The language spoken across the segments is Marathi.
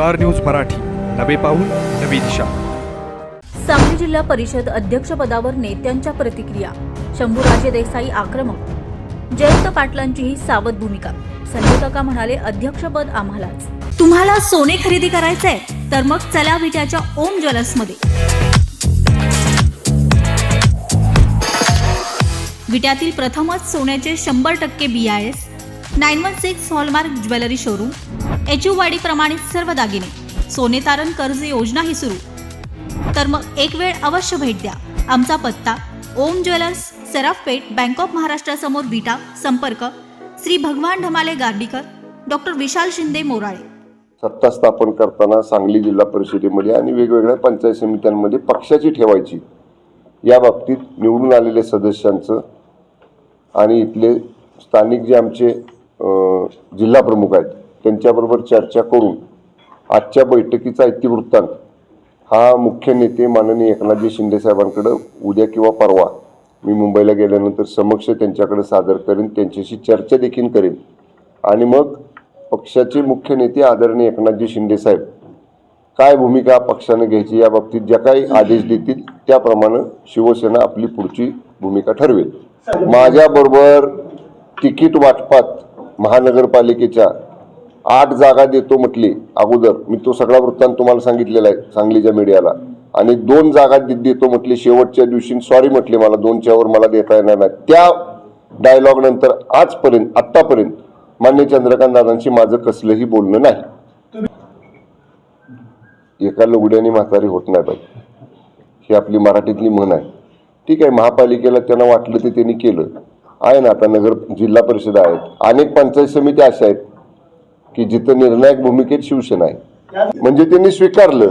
Star news Marathi. नवे पाऊल नवी दिशा. सांगली जिल्हा परिषद अध्यक्षपदावर नेत्यांच्या प्रतिक्रिया. शंभूराजे देसाई आक्रमक. जयंत पाटलांचीही सावध भूमिका. संजय काका म्हणाले अध्यक्षपद आम्हालाच. तुम्हाला सोने खरेदी करायचंय तर मग चला विट्याच्या ओम ज्वेलर्समध्ये. विट्यातील प्रथमच सोन्याचे शंभर टक्के B I S nine one six hallmark jewellery showroom H वाडी प्रमाणित सर्व दागिने. सोने तारण कर्ज योजनाही सुरू. तर मग एक वेळ अवश्य भेट द्या. आमचा पत्ता Om jewellers Sarafpeth bank of महाराष्ट्रासमोर Vita संपर्क श्री भगवान ढमाले गार्डीकर डॉक्टर विशाल शिंदे मोराळे. सत्ता स्थापन करताना सांगली जिल्हा परिषदेमध्ये आणि वेगवेगळ्या पंचायत समित्यांमध्ये पक्षाची ठेवायची. या बाबतीत निवडून आलेल्या सदस्यांचं आणि इथले स्थानिक जे आमचे जिल्हा प्रमुख आहेत त्यांच्याबरोबर चर्चा करून आजच्या बैठकीचा इतिवृत्तांत हा मुख्य नेते माननीय एकनाथजी शिंदे साहेबांकडं उद्या किंवा परवा मी मुंबईला गेल्यानंतर समक्ष त्यांच्याकडे सादर करेन त्यांच्याशी चर्चा देखील करेन. आणि मग पक्षाचे मुख्य नेते आदरणीय एकनाथजी शिंदे साहेब काय भूमिका पक्षानं घ्यायची या बाबतीत ज्या काही आदेश देतील त्याप्रमाणे शिवसेना आपली पुढची भूमिका ठरवेल. माझ्याबरोबर तिकीट वाटपात महानगरपालिकेच्या आठ जागा देतो म्हटली अगोदर. मी तो सगळा वृत्तांत तुम्हाला सांगितलेला आहे सांगलीच्या मीडियाला. आणि दोन जागा देतो म्हटली शेवटच्या दिवशी. सॉरी म्हटले मला दोनच्यावर मला देता येणार नाही. त्या डायलॉग नंतर आजपर्यंत आत्तापर्यंत मान्य चंद्रकांत दादांशी माझं कसलंही बोलणं नाही. एका लुगड्याने म्हातारी होत नाही पाहिजे ही आपली मराठीतली म्हण आहे. ठीक आहे महापालिकेला त्यांना वाटलं ते त्यांनी केलं. आहे ना आता नगर जिल्हा परिषद आहेत. अनेक पंचायत समित्या अशा आहेत. की जिथं निर्णायक भूमिकेत शिवसेना आहे. म्हणजे त्यांनी स्वीकारलं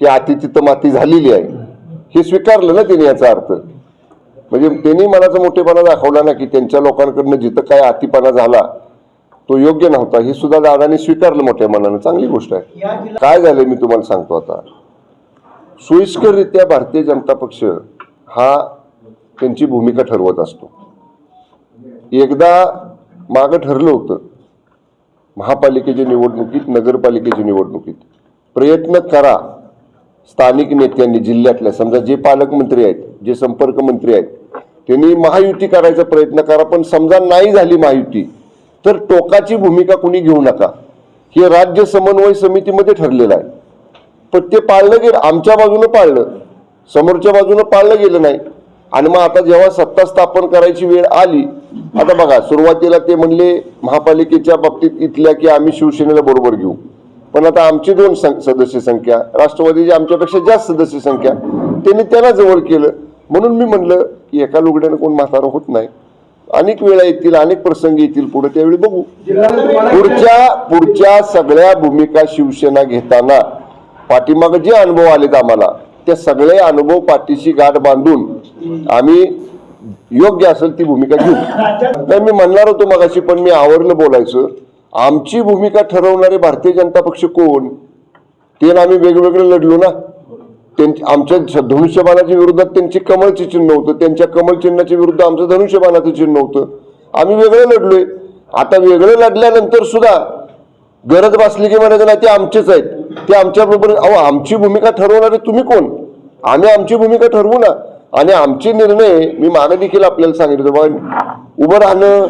की आती तिथं माती झालेली आहे. हे स्वीकारलं ना त्यांनी याचा अर्थ. म्हणजे त्यांनी मनाचा मोठेपणा दाखवला ना की त्यांच्या लोकांकडनं जिथं काय अतिपणा झाला तो योग्य नव्हता. हे सुद्धा दादाने स्वीकारलं मोठ्या मनानं. चांगली गोष्ट आहे. काय झालंय मी तुम्हाला सांगतो आता. सोयीस्कररित्या भारतीय जनता पक्ष हा त्यांची भूमिका ठरवत असतो. एकदा मागं ठरलं होतं. महापालिकेच्या निवडणुकीत नगरपालिकेच्या निवडणुकीत. प्रयत्न करा. स्थानिक नेत्यांनी जिल्ह्यातल्या समजा जे पालकमंत्री आहेत जे संपर्क मंत्री आहेत त्यांनी महायुती करायचा प्रयत्न करा पण समजा नाही झाली महायुती तर टोकाची भूमिका कुणी घेऊ नका. हे राज्य समन्वय समितीमध्ये ठरलेलं आहे. पण ते पाळलं गेलं आमच्या बाजूनं पाळलं. समोरच्या बाजूनं पाळलं गेलं नाही. आणि मग आता जेव्हा सत्ता स्थापन करायची वेळ आली आता बघा सुरुवातीला ते म्हणले महापालिकेच्या बाबतीत इथल्या की आम्ही शिवसेनेला बरोबर घेऊ. पण आता आमची दोन सदस्य संख्या राष्ट्रवादीची आमच्यापेक्षा जास्त सदस्य संख्या त्यांनी त्याला जवळ केलं. म्हणून मी म्हणलं की एका लुगड्यानं कोण म्हातारा होत नाही. अनेक वेळा येतील अनेक प्रसंग येतील पुढे त्यावेळी बघू. पुढच्या पुढच्या सगळ्या भूमिका शिवसेना घेताना पाठीमागे जे अनुभव आलेत आम्हाला त्या सगळे अनुभव पाठीशी गाठ बांधून आम्ही योग्य असेल ती भूमिका घेऊ. नाही मी म्हणणार होतो मगाशी पण मी आवरलं बोलायचं. आमची भूमिका ठरवणारे भारतीय जनता पक्ष कोण? ते ना आम्ही वेगवेगळे लढलो ना. त्यांची आमच्या धनुष्यबाणाच्या विरोधात त्यांची कमळचे चिन्ह होतं. त्यांच्या कमळ चिन्हाच्या विरुद्ध आमचं धनुष्यबाणाचं चिन्ह होतं. आम्ही वेगळं लढलोय. आता वेगळं लढल्यानंतर सुद्धा गरज भासली की म्हणायचं नाही ते आमचेच आहेत. ते आमच्या बरोबर अहो आमची भूमिका ठरवणारे तुम्ही कोण? आम्ही आमची भूमिका ठरवू ना. आणि आमचे निर्णय मी मागे देखील आपल्याला सांगितलं बाबा उभं राहणं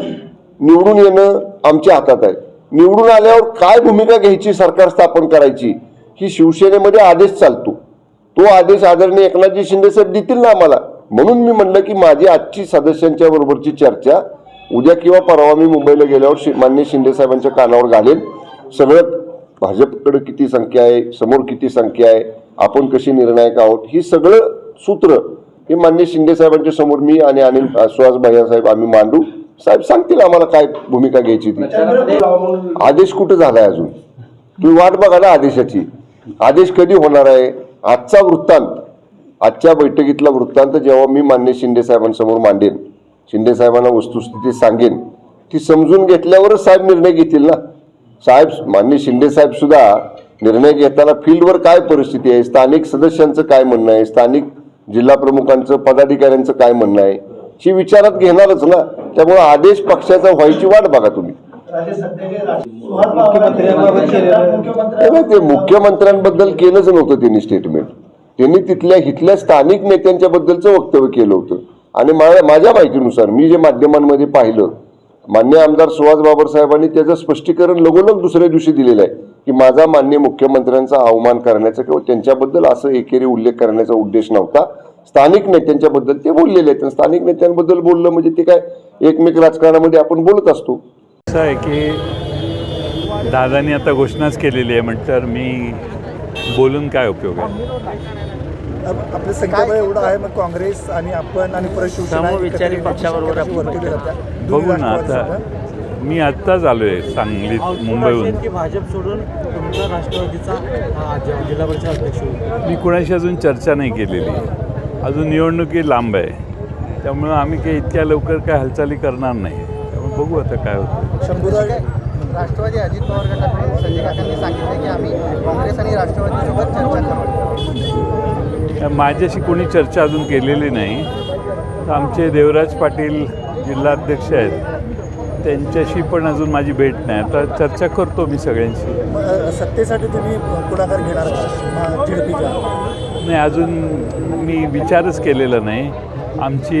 निवडून येणं आमच्या हातात आहे. निवडून आल्यावर काय भूमिका घ्यायची सरकार स्थापन करायची? ही शिवसेनेमध्ये आदेश चालतो. तो आदेश आदरणीय एकनाथजी शिंदे साहेब देतील ना आम्हाला. म्हणून मी म्हणलं की माझी आजची सदस्यांच्या बरोबरची चर्चा उद्या किंवा परवा मी मुंबईला गेल्यावर शि- माननीय शिंदे साहेबांच्या कानावर घालेन. सगळं भाजपकडे किती संख्या आहे समोर किती संख्या आहे आपण कशी निर्णायक आहोत ही सगळं सूत्र हे मान्य शिंदे साहेबांच्या समोर मी आणि अनिल सुहास भैया साहेब आम्ही मांडू. साहेब सांगतील आम्हाला काय भूमिका घ्यायची ती? आदेश कुठं झालाय अजून? तुम्ही वाट बघा ना आदेशाची. आदेश कधी होणार आहे? आजचा वृत्तांत. आजच्या बैठकीतला वृत्तांत जेव्हा मी मान्य शिंदे साहेबांसमोर मांडेन शिंदे साहेबांना वस्तुस्थिती सांगेन ती समजून घेतल्यावरच साहेब निर्णय घेतील ना. साहेब मान्य शिंदे साहेब सुद्धा निर्णय घेताना फील्डवर काय परिस्थिती आहे? स्थानिक सदस्यांचं काय म्हणणं आहे? स्थानिक जिल्हा प्रमुखांचं पदाधिकाऱ्यांचं काय म्हणणं आहे? ही विचारात घेणारच ना? त्यामुळे आदेश पक्षाचा व्हायची वाट बघा तुम्ही. ते मुख्यमंत्र्यांबद्दल केलंच नव्हतं त्यांनी स्टेटमेंट त्यांनी तिथल्या इथल्या स्थानिक नेत्यांच्या बद्दलचं वक्तव्य केलं होतं. आणि माझ्या माहितीनुसार मी जे माध्यमांमध्ये पाहिलं मान्य आमदार सुहास बाबर साहेबांनी त्याचं स्पष्टीकरण लगोलग दुसऱ्या दिवशी दिलेलं आहे की माझा मान्य मुख्यमंत्र्यांचा अवमान करण्याचा किंवा त्यांच्याबद्दल असं एकेरी उल्लेख करण्याचा उद्देश नव्हता. स्थानिक नेत्यांच्याबद्दल ते बोललेले आहेत आणि स्थानिक नेत्यांबद्दल बोललं म्हणजे ते काय एकमेक राजकारणामध्ये आपण बोलत असतो. असं आहे की दादानी आता घोषणाच केलेली आहे म्हटल्यावर मी बोलून काय उपयोग आहे? आपलं संख्याबळ एवढं आहे मग काँग्रेस आणि आपण आणि परत शिवसेना पक्षाबरोबर. बघू ना आता. मी आत्ताच आलो आहे सांगलीत मुंबईहून. की भाजप सोडून तुमचा राष्ट्रवादीचा जिल्हा परिषद अध्यक्ष मी कुणाशी अजून चर्चा नाही केलेली. अजून निवडणुकी लांब आहे. त्यामुळं आम्ही काही इतक्या लवकर काय हालचाली करणार नाही. त्यामुळे बघू आता काय होतं. शंभूराज राष्ट्रवादी अजित पवार गटाकडून संजय काकांनी सांगितले की आम्ही काँग्रेस आणि राष्ट्रवादीसोबत चर्चा करू माझ्याशी कोणी चर्चा अजून केलेली नाही. तर आमचे देवराज पाटील जिल्हाध्यक्ष आहेत. त्यांच्याशी पण अजून माझी भेट नाही. आता चर्चा करतो मी सगळ्यांशी. सत्तेसाठी तुम्ही पुढाकार घेणार नाही अजून मी विचारच केलेला नाही. आमची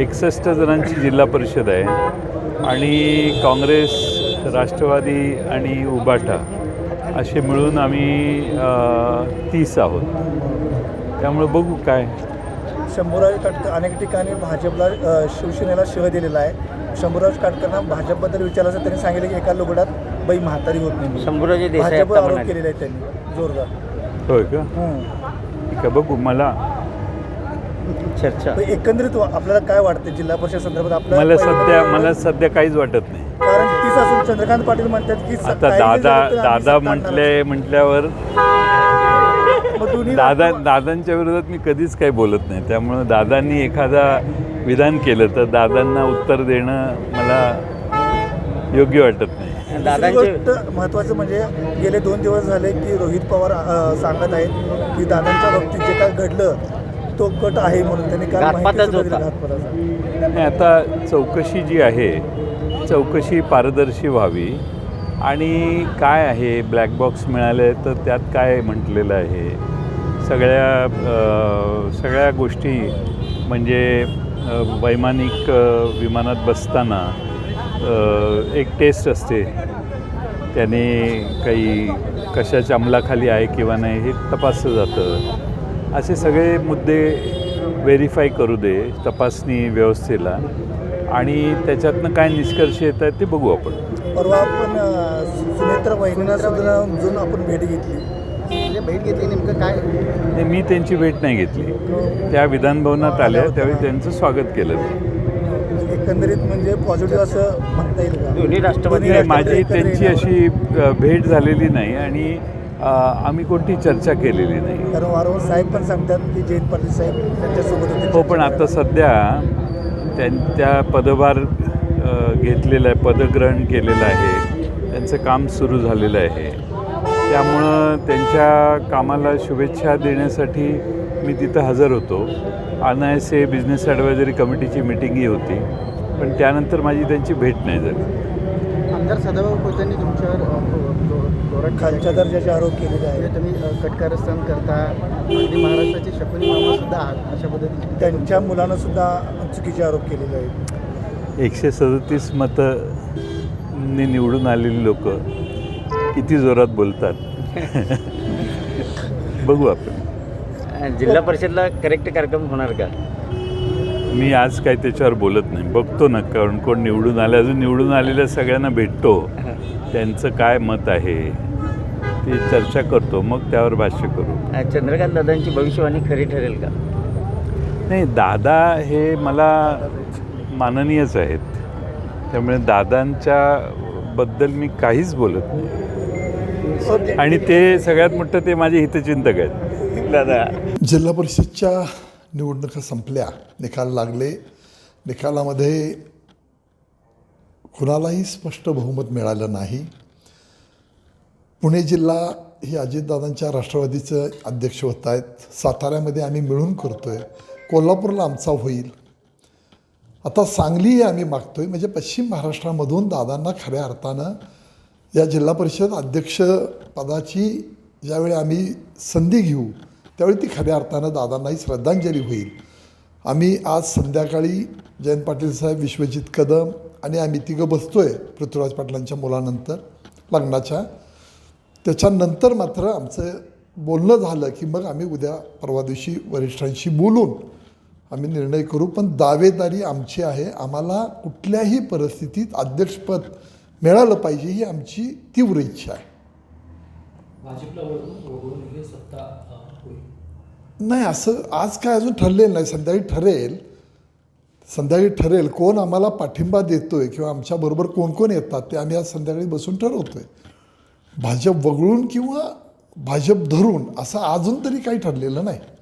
एकसष्ट जणांची जिल्हा परिषद आहे आणि काँग्रेस राष्ट्रवादी आणि उबाटा असे मिळून आम्ही तीस आहोत. त्यामुळे बघू काय. शंभूराज काटकर अनेक ठिकाणी भाजपला अ, शिवसेनेला शिव दिलेला आहे. शंभूराज काटकरना भाजपबद्दल विचारलं असं त्यांनी सांगितलं की एका लुगडात बाई म्हातारी होत नाही शंभूराजे देसाई भाजपवर आरोप म्हणाले. केलेले आहेत त्यांनी जोरदार. होय का? हं. ठीक आहे बघू मला. चर्चा. पण एकंदरीत आपल्याला काय वाटतं जिल्हा परिषद संदर्भात? आपल्याला मला पहिलं- सध्या मला सध्या काहीच वाटत नाही. कारण तीस असून चंद्रकांत पाटील म्हणतात की स- आता काही दादा आम्ही दादा सत्ता म्हटले म्हटल्यावर दादा दादांच्या विरोधात मी कधीच काही बोलत नाही. त्यामुळं दादांनी एखादा विधान केलं तर दादांना उत्तर देणं मला योग्य वाटत नाही. गोष्ट महत्त्वाचं म्हणजे गेले दोन दिवस झाले की रोहित पवार सांगत आहेत की दादांच्या बाबतीत जे काय घडलं तो कट आहे म्हणून त्यांनी. नाही आता चौकशी जी आहे चौकशी पारदर्शी व्हावी आणि काय आहे? ब्लॅक बॉक्स मिळाले तर त्यात काय म्हटलेलं आहे? सगळ्या सगळ्या गोष्टी म्हणजे वैमानिक विमानात बसताना एक टेस्ट असते. त्याने काही कशाच्या अंमलाखाली आहे किंवा नाही हे तपासलं जातं. असे सगळे मुद्दे व्हेरीफाय करू दे तपासणी व्यवस्थेला. आणि त्याच्यातनं काय निष्कर्ष येत आहेत ते बघू आपण. परवा आपण सुनेत्र सुद्धा जाऊन आपण भेट घेतली. म्हणजे भेट घेतली नेमकं काय? नाही, मी त्यांची भेट नाही घेतली. त्या विधानभवनात आल्या त्यावेळी त्यांचं स्वागत केलं. मी. एकंदरीत म्हणजे पॉझिटिव्ह असं म्हणता येईल का? दोन्ही राष्ट्रवादी नाही, माझी त्यांची अशी अ, भेट झालेली नाही आणि अ, आम्ही कोणती चर्चा केलेली नाही. कारण वारंवार साहेब पण सांगतात की जयंत पाटील साहेब त्यांच्यासोबत होते. हो पण आता सध्या त्यांच्या पदभार घेतलेलं आहे पदग्रहण केलेलं आहे. त्यांचं काम सुरू झालेलं आहे. त्यामुळं त्यांच्या कामाला शुभेच्छा देण्यासाठी मी तिथं हजर होतो. अनायसे बिझनेस ॲडवायझरी कमिटीची मिटिंगही होती. पण त्यानंतर माझी त्यांची भेट नाही झाली. आमदार सदाभाऊ खोतांनी तुमच्यावर दर्जाचे आरोप केलेले म्हणजे आहेत तुम्ही कटकारस्थान करता. अगदी महाराष्ट्राचे शकुनी मामा सुद्धा आहात अशा पद्धतीने. त्यांच्या मुलानं सुद्धा चुकीचे आरोप केलेले आहेत. एकशे सदतीस मतं निवडून आलेली लोक किती जोरात बोलतात? बघू आपण. जिल्हा परिषदला करेक्ट कार्यक्रम होणार का? मी आज काय त्याच्यावर बोलत नाही. बघतो ना कारण कोण निवडून आले अजून निवडून आलेल्या सगळ्यांना भेटतो. त्यांचं काय मत आहे ते चर्चा करतो. मग त्यावर भाष्य करू. चंद्रकांत दादांची भविष्यवाणी खरी ठरेल का? नाही दादा हे मला माननीयच आहेत. त्यामुळे दादांच्या बद्दल मी काहीच बोलत नाही. आणि ते सगळ्यात मोठं ते माझे हितचिंतक आहेत. दादा. जिल्हा परिषदच्या निवडणुका संपल्या. निकाल लागले. निकालामध्ये कुणालाही स्पष्ट बहुमत मिळालं नाही. पुणे जिल्हा ही अजितदादांच्या राष्ट्रवादीचं अध्यक्ष होत आहेत. साताऱ्यामध्ये आम्ही मिळून करतो आहे कोल्हापूरला आमचा होईल. आता सांगलीही आम्ही मागतो आहे म्हणजे पश्चिम महाराष्ट्रामधून दादांना खऱ्या अर्थानं या जिल्हा परिषद अध्यक्ष पदाची ज्यावेळी आम्ही संधी घेऊ त्यावेळी ती खऱ्या अर्थानं दादांनाही श्रद्धांजली होईल. आम्ही आज संध्याकाळी जयंत पाटील साहेब विश्वजित कदम आणि आम्ही तिघं बसतो आहे पृथ्वीराज पाटलांच्या मुलानंतर लग्नाच्या. त्याच्यानंतर मात्र आमचं बोलणं झालं की मग आम्ही उद्या परवा दिवशी वरिष्ठांशी बोलून आम्ही निर्णय करू पण दावेदारी आमची आहे. आम्हाला कुठल्याही परिस्थितीत अध्यक्षपद मिळालं पाहिजे ही आमची तीव्र इच्छा आहे. नाही असं आज काय अजून ठरलेलं नाही. संध्याकाळी ठरेल. संध्याकाळी ठरेल. कोण आम्हाला पाठिंबा देतोय किंवा आमच्याबरोबर कोण कोण येतात ते आम्ही आज संध्याकाळी बसून ठरवतोय. भाजप वगळून किंवा भाजप धरून असं अजून तरी काही ठरलेलं नाही.